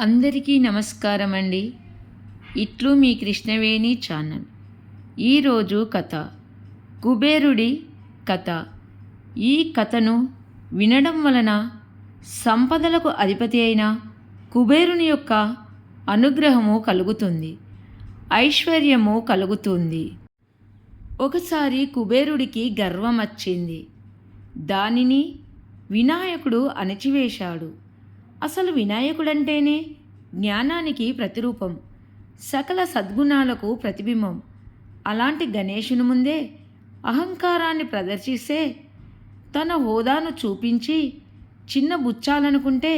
అందరికీ నమస్కారం అండి ఇట్లు మీ కృష్ణవేణి ఛానల్. ఈరోజు కథ. కుబేరుడి కథ. ఈ కథను వినడం వలన సంపదలకు అధిపతి అయిన కుబేరుని యొక్క అనుగ్రహము కలుగుతుంది. ఐశ్వర్యము కలుగుతుంది. ఒకసారి కుబేరుడికి గర్వం వచ్చింది దానిని వినాయకుడు అణచివేశాడు. అసలు వినాయకుడంటేనే జ్ఞానానికి ప్రతిరూపం సకల సద్గుణాలకు ప్రతిబింబం. అలాంటి గణేషుని ముందే అహంకారాన్ని ప్రదర్శిస్తే తన హోదాను చూపించి చిన్న బుచ్చాలనుకుంటే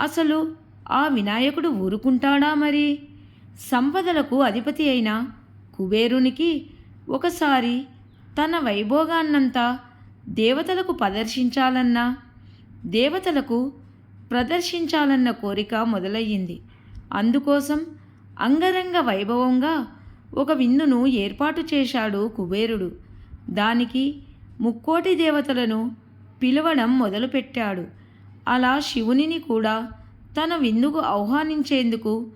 అసలు ఆ వినాయకుడు ఊరుకుంటాడా మరి? సంపదలకు అధిపతి అయిన కుబేరునికి ఒకసారి తన వైభోగాన్నంతా దేవతలకు ప్రదర్శించాలన్నా దేవతలకు ప్రదర్శించాలన్న కోరిక మొదలయ్యింది. అందుకోసం అంగరంగ వైభవంగా ఒక విందును ఏర్పాటు చేశాడు కుబేరుడు. దానికి ముక్కోటి దేవతలను పిలవడం మొదలుపెట్టాడు. అలా శివునిని కూడా తన విందుకు ఆహ్వానించేందుకు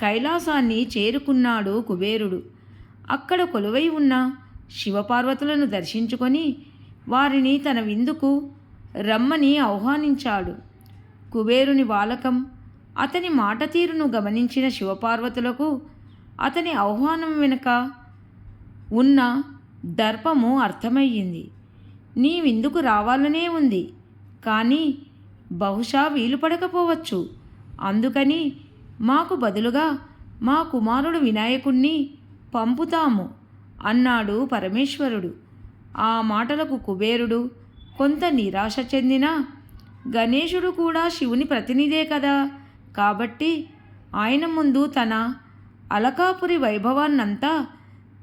కైలాసాన్ని చేరుకున్నాడు కుబేరుడు. అక్కడ కొలువై ఉన్న శివపార్వతులను దర్శించుకొని వారిని తన విందుకు రమ్మని ఆహ్వానించాడు. కుబేరుని వాలకం అతని మాట తీరును గమనించిన శివపార్వతులకు అతని ఆహ్వానం వెనుక ఉన్న దర్పము అర్థమయ్యింది. నీవిందుకు రావాలనే ఉంది కానీ బహుశా వీలు పడకపోవచ్చు. అందుకని మాకు బదులుగా మా కుమారుడు వినాయకుణ్ణి పంపుతాము అన్నాడు పరమేశ్వరుడు. ఆ మాటలకు కుబేరుడు కొంత నిరాశ చెందినా గణేశుడు కూడా శివుని ప్రతినిధే కదా. కాబట్టి ఆయన ముందు తన అలకాపురి వైభవాన్నంతా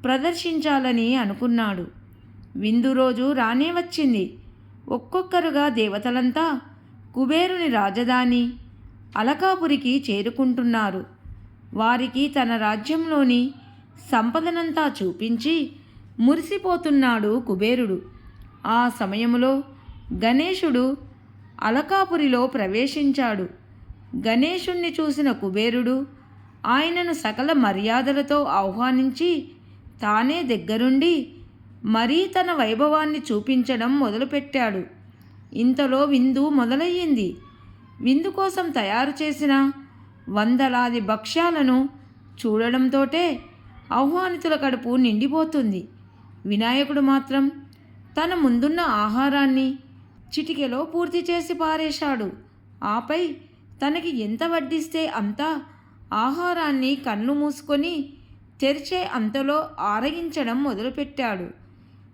ప్రదర్శించాలని అనుకున్నాడు. విందు రోజు రానే వచ్చింది. ఒక్కొక్కరుగా దేవతలంతా కుబేరుని రాజధాని అలకాపురికి చేరుకుంటున్నారు. వారికి తన రాజ్యంలోని సంపదనంతా చూపించి మురిసిపోతున్నాడు కుబేరుడు. ఆ సమయంలో గణేశుడు అలకాపురిలో ప్రవేశించాడు. గణేశుణ్ణి చూసిన కుబేరుడు ఆయనను సకల మర్యాదలతో ఆహ్వానించి తానే దగ్గరుండి మరీ తన వైభవాన్ని చూపించడం మొదలుపెట్టాడు. ఇంతలో విందు మొదలయ్యింది. విందు కోసం తయారు చేసిన వందలాది భక్ష్యాలను చూడడంతోటే ఆహ్వానితుల కడుపు నిండిపోతుంది. వినాయకుడు మాత్రం తన ముందున్న ఆహారాన్ని చిటికెలో పూర్తి చేసి పారేశాడు. ఆపై తనకి ఎంత వడ్డిస్తే అంతా ఆహారాన్ని కన్ను మూసుకొని తెరిచే అంతలో ఆరగించడం మొదలుపెట్టాడు.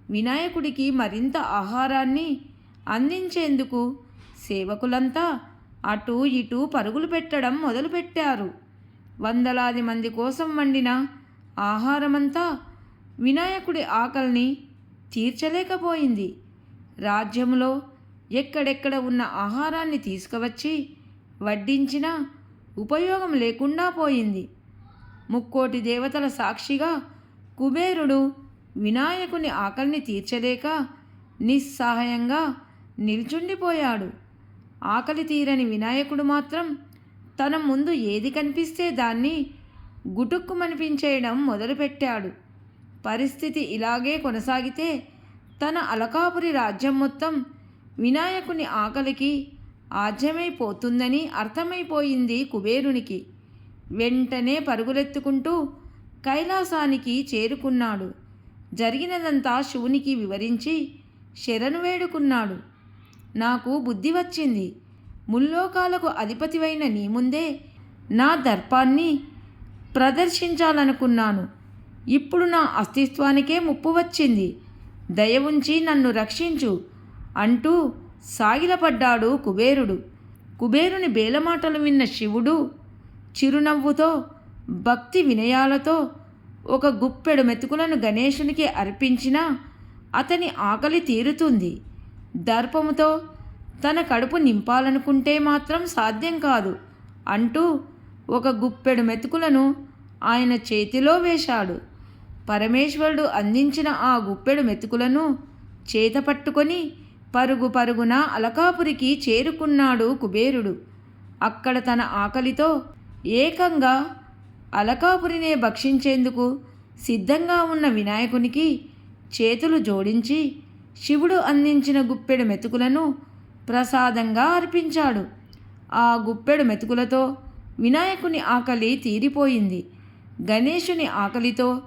వినాయకుడికి మరింత ఆహారాన్ని అందించేందుకు సేవకులంతా అటు ఇటు పరుగులు పెట్టడం మొదలుపెట్టారు. వందలాది మంది కోసం వండిన ఆహారమంతా వినాయకుడి ఆకలిని తీర్చలేకపోయింది. రాజ్యంలో ఎక్కడెక్కడ ఉన్న ఆహారాన్ని తీసుకువచ్చి వడ్డించినా ఉపయోగం లేకుండా పోయింది. ముక్కోటి దేవతల సాక్షిగా కుబేరుడు వినాయకుని ఆకలిని తీర్చలేక నిస్సహాయంగా నిల్చుండిపోయాడు. ఆకలి తీరని వినాయకుడు మాత్రం తన ముందు ఏది కనిపిస్తే దాన్ని గుటుక్కుమనిపించేయడం మొదలుపెట్టాడు. పరిస్థితి ఇలాగే కొనసాగితే తన అలకాపురి రాజ్యం మొత్తం వినాయకుని ఆకలికి ఆజ్యమైపోతుందని అర్థమైపోయింది కుబేరునికి. వెంటనే పరుగులెత్తుకుంటూ కైలాసానికి చేరుకున్నాడు. జరిగినదంతా శివునికి వివరించి శరణు వేడుకున్నాడు. నాకు బుద్ధి వచ్చింది. ముల్లోకాలకు అధిపతివైన నీ ముందే నా దర్పాన్ని ప్రదర్శించాలనుకున్నాను. ఇప్పుడు నా అస్తిత్వానికే ముప్పు వచ్చింది. దయ ఉంచి నన్ను రక్షించు. అంటూ సాగిలపడ్డాడు కుబేరుడు. కుబేరుని బేలమాటలు విన్న శివుడు చిరునవ్వుతో భక్తి వినయాలతో ఒక గుప్పెడు మెతుకులను గణేశునికి అర్పించినా అతని ఆకలి తీరుతుంది. దర్పముతో తన కడుపు నింపాలనుకుంటే మాత్రం సాధ్యం కాదు అంటూ ఒక గుప్పెడు మెతుకులను ఆయన చేతిలో వేశాడు. పరమేశ్వరుడు అందించిన ఆ గుప్పెడు మెతుకులను చేత పట్టుకొని పరుగు పరుగున అలకాపురికి చేరుకున్నాడు కుబేరుడు. అక్కడ తన ఆకలితో ఏకంగా అలకాపురినే భక్షించేందుకు సిద్ధంగా ఉన్న వినాయకునికి చేతులు జోడించి శివుడు అందించిన గుప్పెడు మెతుకులను ప్రసాదంగా అర్పించాడు. ఆ గుప్పెడు మెతుకులతో వినాయకుని ఆకలి తీరిపోయింది. గణేశుని ఆకలితో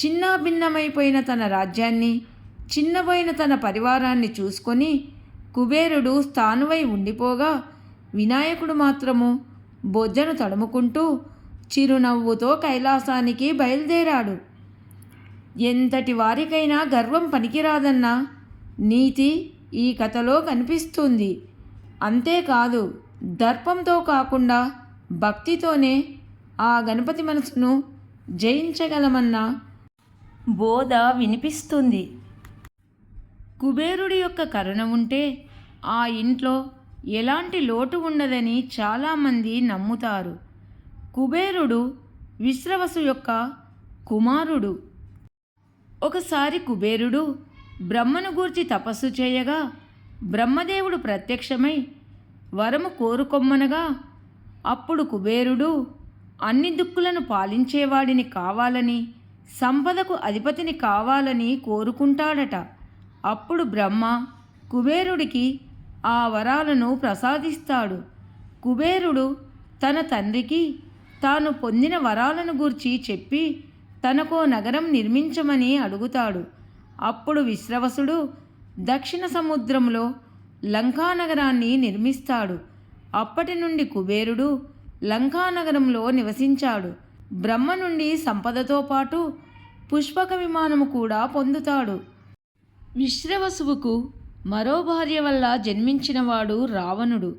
చిన్నాభిన్నమైపోయిన తన రాజ్యాన్ని చిన్నపోయిన తన పరివారాన్ని చూసుకొని కుబేరుడు స్థానువై ఉండిపోగా వినాయకుడు మాత్రము బొజ్జను తడుముకుంటూ చిరునవ్వుతో కైలాసానికి బయలుదేరాడు. ఎంతటి వారికైనా గర్వం పనికిరాదన్న నీతి ఈ కథలో కనిపిస్తుంది. అంతేకాదు దర్పంతో కాకుండా భక్తితోనే ఆ గణపతి మనసును జయించగలమన్న బోధ వినిపిస్తుంది. కుబేరుడి యొక్క కరుణ ఉంటే ఆ ఇంట్లో ఎలాంటి లోటు ఉండదని చాలామంది నమ్ముతారు. కుబేరుడు విశ్రవసు యొక్క కుమారుడు. ఒకసారి కుబేరుడు బ్రహ్మను గూర్చి తపస్సు చేయగా బ్రహ్మదేవుడు ప్రత్యక్షమై వరము కోరుకొమ్మనగా అప్పుడు కుబేరుడు అన్ని దుక్కులను పాలించేవాడిని కావాలని సంపదకు అధిపతిని కావాలని కోరుకుంటాడట. అప్పుడు బ్రహ్మ కుబేరుడికి ఆ వరాలను ప్రసాదిస్తాడు. కుబేరుడు తన తండ్రికి తాను పొందిన వరాలను గూర్చి చెప్పి తనకో నగరం నిర్మించమని అడుగుతాడు. అప్పుడు విశ్రవసుడు దక్షిణ సముద్రంలో లంకానగరాన్ని నిర్మిస్తాడు. అప్పటి నుండి కుబేరుడు లంకానగరంలో నివసించాడు. బ్రహ్మ నుండి సంపదతో పాటు పుష్పక విమానము కూడా పొందుతాడు. విశ్రవసువుకు మరో భార్య వల్ల జన్మించినవాడు రావణుడు.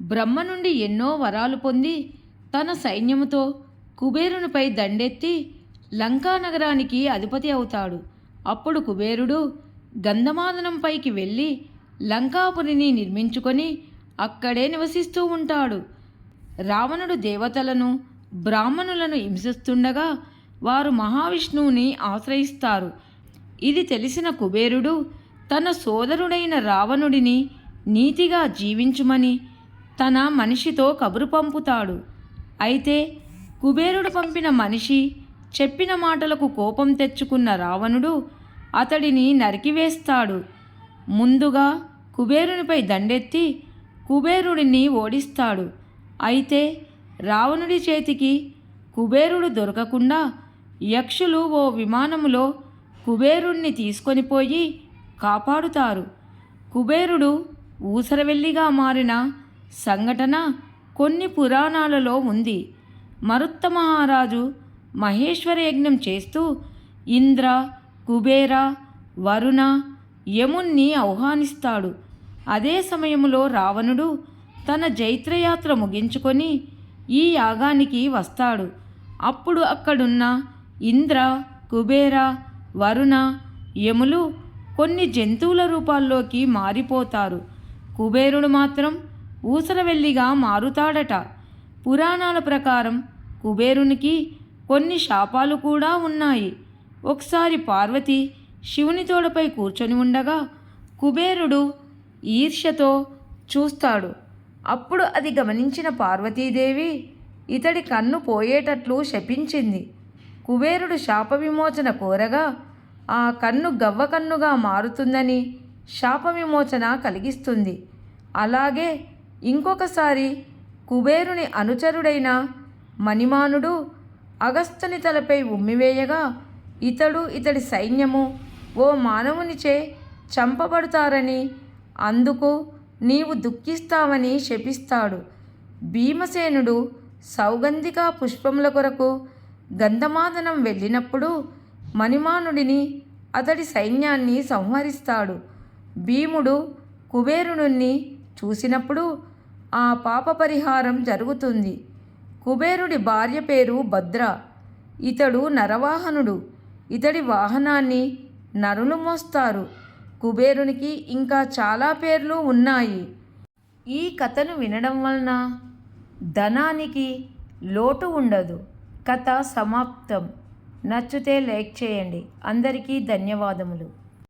బ్రహ్మ నుండి ఎన్నో వరాలు పొంది తన సైన్యముతో కుబేరునిపై దండెత్తి లంకా నగరానికి అధిపతి అవుతాడు. అప్పుడు కుబేరుడు గంధమాదనంపైకి వెళ్ళి లంకాపురిని నిర్మించుకొని అక్కడే నివసిస్తూ ఉంటాడు. రావణుడు దేవతలను బ్రాహ్మణులను హింసిస్తుండగా వారు మహావిష్ణువుని ఆశ్రయిస్తారు. ఇది తెలిసిన కుబేరుడు తన సోదరుడైన రావణుడిని నీతిగా జీవించుమని తన మనిషితో కబురు పంపుతాడు. అయితే కుబేరుడు పంపిన మనిషి చెప్పిన మాటలకు కోపం తెచ్చుకున్న రావణుడు అతడిని నరికివేస్తాడు. ముందుగా కుబేరునిపై దండెత్తి కుబేరుడిని ఓడిస్తాడు. అయితే రావణుడి చేతికి కుబేరుడు దొరకకుండా యక్షులు ఓ విమానములో కుబేరుణ్ణి తీసుకొని పోయి కాపాడుతారు. కుబేరుడు ఊసరవెల్లిగా మారిన సంఘటన కొన్ని పురాణాలలో ఉంది. మరుత్త మహారాజు మహేశ్వర యజ్ఞం చేస్తూ ఇంద్ర కుబేర వరుణ యముణ్ణి ఆహ్వానిస్తాడు. అదే సమయంలో రావణుడు తన జైత్రయాత్ర ముగించుకొని ఈ యాగానికి వస్తాడు. అప్పుడు అక్కడున్న ఇంద్ర కుబేర వరుణ యములు కొన్ని జంతువుల రూపాల్లోకి మారిపోతారు. కుబేరుడు మాత్రం ఊసరవెల్లిగా మారుతాడట. పురాణాల ప్రకారం కుబేరునికి కొన్ని శాపాలు కూడా ఉన్నాయి. ఒకసారి పార్వతి శివుని తోడపై కూర్చొని ఉండగా కుబేరుడు ఈర్ష్యతో చూస్తాడు. అప్పుడు అది గమనించిన పార్వతీదేవి ఇతడి కన్ను పోయేటట్లు శపించింది. కుబేరుడు శాప విమోచన కోరగా ఆ కన్ను గవ్వ కన్నుగా మారుతుందని శాప విమోచన కలిగిస్తుంది. అలాగే ఇంకొకసారి కుబేరుని అనుచరుడైన మణిమానుడు అగస్తుని తలపై ఉమ్మివేయగా ఇతడు ఇతడి సైన్యము ఓ మానవునిచే చంపబడతారని అందుకు నీవు దుఃఖిస్తావని శపిస్తాడు. భీమసేనుడు సౌగంధిక పుష్పముల కొరకు గంధమాదనం వెళ్ళినప్పుడు మణిమానుడిని అతడి సైన్యాన్ని సంహరిస్తాడు. భీముడు కుబేరుని చూసినప్పుడు ఆ పాప పరిహారం జరుగుతుంది. కుబేరుడి భార్య పేరు భద్ర. ఇతడు నరవాహనుడు. ఇతడి వాహనాన్ని నరులు మోస్తారు. కుబేరునికి ఇంకా చాలా పేర్లు ఉన్నాయి. ఈ కథను వినడం వలన ధనానికి లోటు ఉండదు. కథ సమాప్తం. నచ్చితే లైక్ చేయండి. అందరికీ ధన్యవాదములు.